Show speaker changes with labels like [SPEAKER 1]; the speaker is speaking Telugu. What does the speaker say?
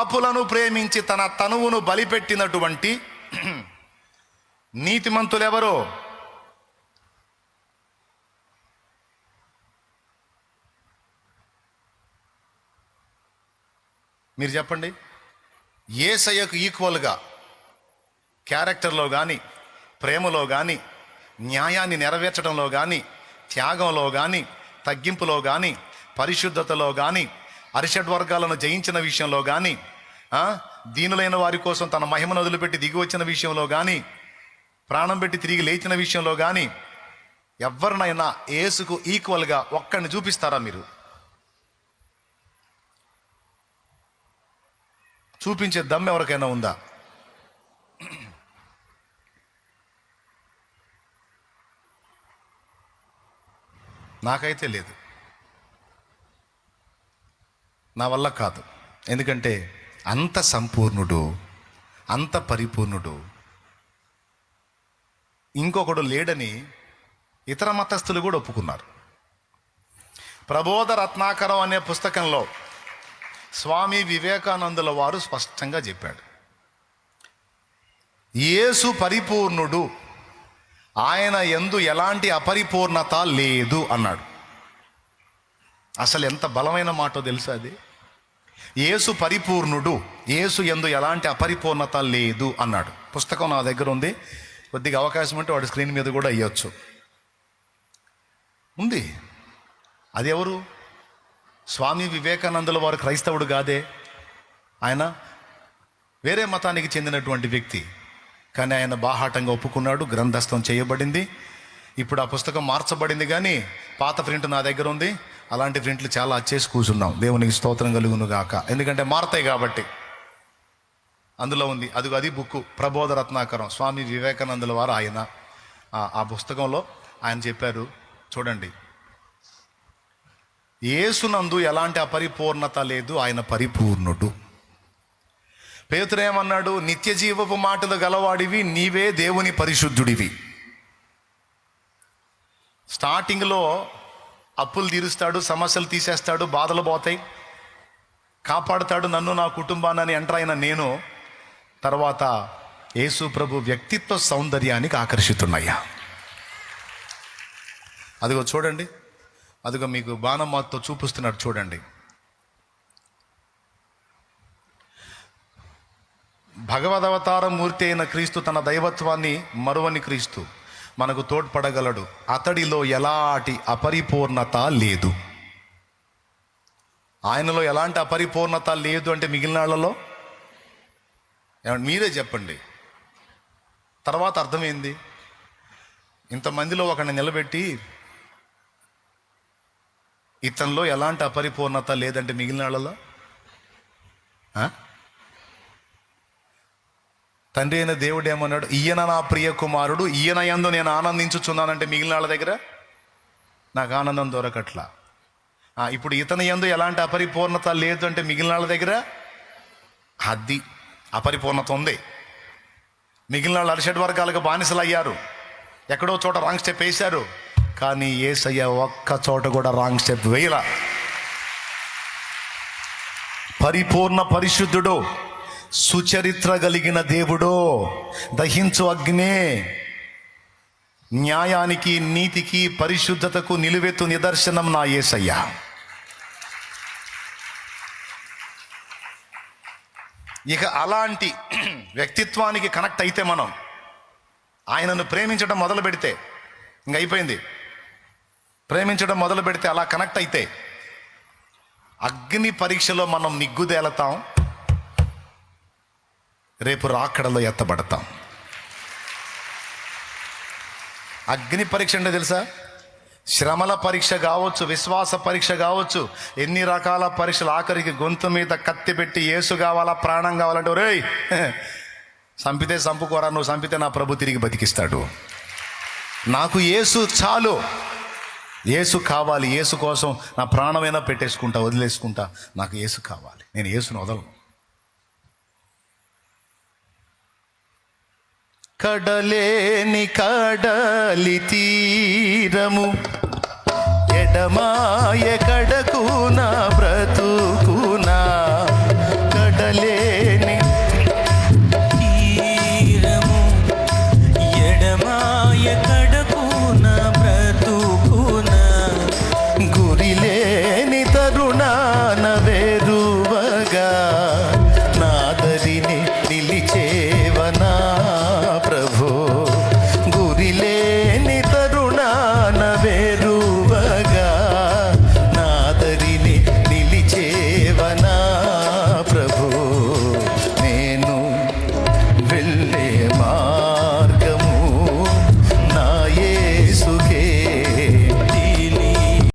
[SPEAKER 1] పాపులను ప్రేమించి తన తనువును బలిపెట్టినటువంటి నీతిమంతులెవరో? మీరు చెప్పండి. ఏసయ్యకు ఈక్వల్గా క్యారెక్టర్లో కానీ ప్రేమలో కానీ న్యాయాన్ని నెరవేర్చడంలో కానీ త్యాగంలో కానీ తగ్గింపులో కానీ పరిశుద్ధతలో కానీ అరిషడ్ వర్గాలను జయించిన విషయంలో కానీ దీనులైన వారి కోసం తన మహిమను వదిలిపెట్టి దిగి వచ్చిన విషయంలో కానీ ప్రాణం పెట్టి తిరిగి లేచిన విషయంలో కానీ ఎవరినైనా ఏసుకు ఈక్వల్గా ఒక్కడిని చూపిస్తారా మీరు? చూపించే దమ్ ఎవరికైనా ఉందా? నాకైతే లేదు. నా వల్ల కాదు. ఎందుకంటే అంత సంపూర్ణుడు అంత పరిపూర్ణుడు. ఇంకొకడు లేడని ఇతర మతస్థులు కూడా ఒప్పుకున్నారు. ప్రబోధ రత్నాకరం అనే పుస్తకంలో స్వామి వివేకానందుల వారు స్పష్టంగా చెప్పాడు. యేసు పరిపూర్ణుడు ఆయన ఎందు ఎలాంటి అపరిపూర్ణత లేదు అన్నాడు. అసలు ఎంత బలమైన మాటో తెలుసా అది? యేసు పరిపూర్ణుడు యేసు ఎందు ఎలాంటి అపరిపూర్ణత లేదు అన్నాడు. పుస్తకం నా దగ్గర ఉంది. కొద్దిగా అవకాశం అంటే వాడి స్క్రీన్ మీద కూడా అయ్యొచ్చు. ఉంది. అది ఎవరు స్వామి వివేకానందుల వారు క్రైస్తవుడు కాదే? ఆయన వేరే మతానికి చెందినటువంటి వ్యక్తి. కానీ ఆయన బాహాటంగా ఒప్పుకున్నాడు గ్రంథస్థం చేయబడింది. ఇప్పుడు ఆ పుస్తకం మార్చబడింది కానీ పాత ప్రింట్ నా దగ్గర ఉంది. అలాంటి ప్రింట్లు చాలా అచ్చేసి కూర్చున్నాం. దేవునికి స్తోత్రం కలుగును గాక. ఎందుకంటే మారతాయి కాబట్టి. అందులో ఉంది. అది అది బుక్ ప్రబోధ రత్నాకరం. స్వామి వివేకానందుల వారు ఆయన. ఆ పుస్తకంలో ఆయన చెప్పారు. చూడండి. ఏసునందు ఎలాంటి అపరిపూర్ణత లేదు. ఆయన పరిపూర్ణుడు. పేతురేమన్నాడు నిత్య జీవపు మాటలు గలవాడివి నీవే దేవుని పరిశుద్ధుడివి. స్టార్టింగ్లో అప్పులు తీరుస్తాడు సమస్యలు తీసేస్తాడు బాధలు పోతాయి. కాపాడుతాడు నన్ను నా కుటుంబాన్ని ఎంటర్ అయిన నేను తర్వాత యేసు ప్రభు వ్యక్తిత్వ సౌందర్యానికి ఆకర్షితున్నాయా అదిగో చూడండి. అదిగో మీకు బాణమ్మతో చూపిస్తున్నట్టు చూడండి. భగవదవతార మూర్తి అయిన క్రీస్తు తన దైవత్వాన్ని మరువని క్రీస్తు. మనకు తోడ్పడగలడు. అతడిలో ఎలాంటి అపరిపూర్ణత లేదు. ఆయనలో ఎలాంటి అపరిపూర్ణత లేదు అంటే మిగిలిన వాళ్ళలో? మీరే చెప్పండి. తర్వాత అర్థమైంది. ఇంతమందిలో ఒకరిని నిలబెట్టి ఇతనిలో ఎలాంటి అపరిపూర్ణత లేదంటే మిగిలిన వాళ్ళలో? తండ్రి అయిన దేవుడు ఏమన్నాడు? ఈయన నా ప్రియ కుమారుడు ఈయన ఎందు నేను ఆనందించుచున్నానంటే మిగిలిన వాళ్ళ దగ్గర నాకు ఆనందం దొరకట్లా. ఇప్పుడు ఇతని ఎందు ఎలాంటి అపరిపూర్ణత లేదు అంటే మిగిలిన వాళ్ళ దగ్గర అది అపరిపూర్ణత ఉంది. మిగిలిన వాళ్ళు అరిషడ్ వర్గాలకు బానిసలు అయ్యారు ఎక్కడో చోట రాంగ్ స్టెప్ వేశారు. కానీ ఏసయ్య ఒక్క చోట కూడా రాంగ్ స్టెప్ వేయలా. పరిపూర్ణ పరిశుద్ధుడు. సుచరిత్ర కలిగిన దేవుడో దహించు అగ్నే. న్యాయానికి నీతికి పరిశుద్ధతకు నిలువెత్తు నిదర్శనం నా ఏసయ్యా. ఇక అలాంటి వ్యక్తిత్వానికి కనెక్ట్ అయితే మనం ఆయనను ప్రేమించడం మొదలు పెడితే ఇంక అయిపోయింది. ప్రేమించడం మొదలు పెడితే అలా కనెక్ట్ అయితే అగ్ని పరీక్షలో మనం నిగ్గుదేలతాం. రేపు రాకడలో ఎత్తబడతాం. అగ్ని పరీక్ష అంటే తెలుసా? శ్రమల పరీక్ష కావచ్చు విశ్వాస పరీక్ష కావచ్చు ఎన్ని రకాల పరీక్షలు ఆఖరికి గొంతు మీద కత్తి పెట్టి ఏసు కావాలా ప్రాణం కావాలంటే ఒరే చంపితే చంపుకోరా నువ్వు చంపితే నా ప్రభు తిరిగి బతికిస్తాడు. నాకు ఏసు చాలు. ఏసు కావాలి ఏసు కోసం నా ప్రాణమైనా పెట్టేసుకుంటా వదిలేసుకుంటా నాకు ఏసు కావాలి. నేను ఏసును వదలను. కడలేని కడలి తీరము. ఎడమాయ కడకు నా బ్రతుకు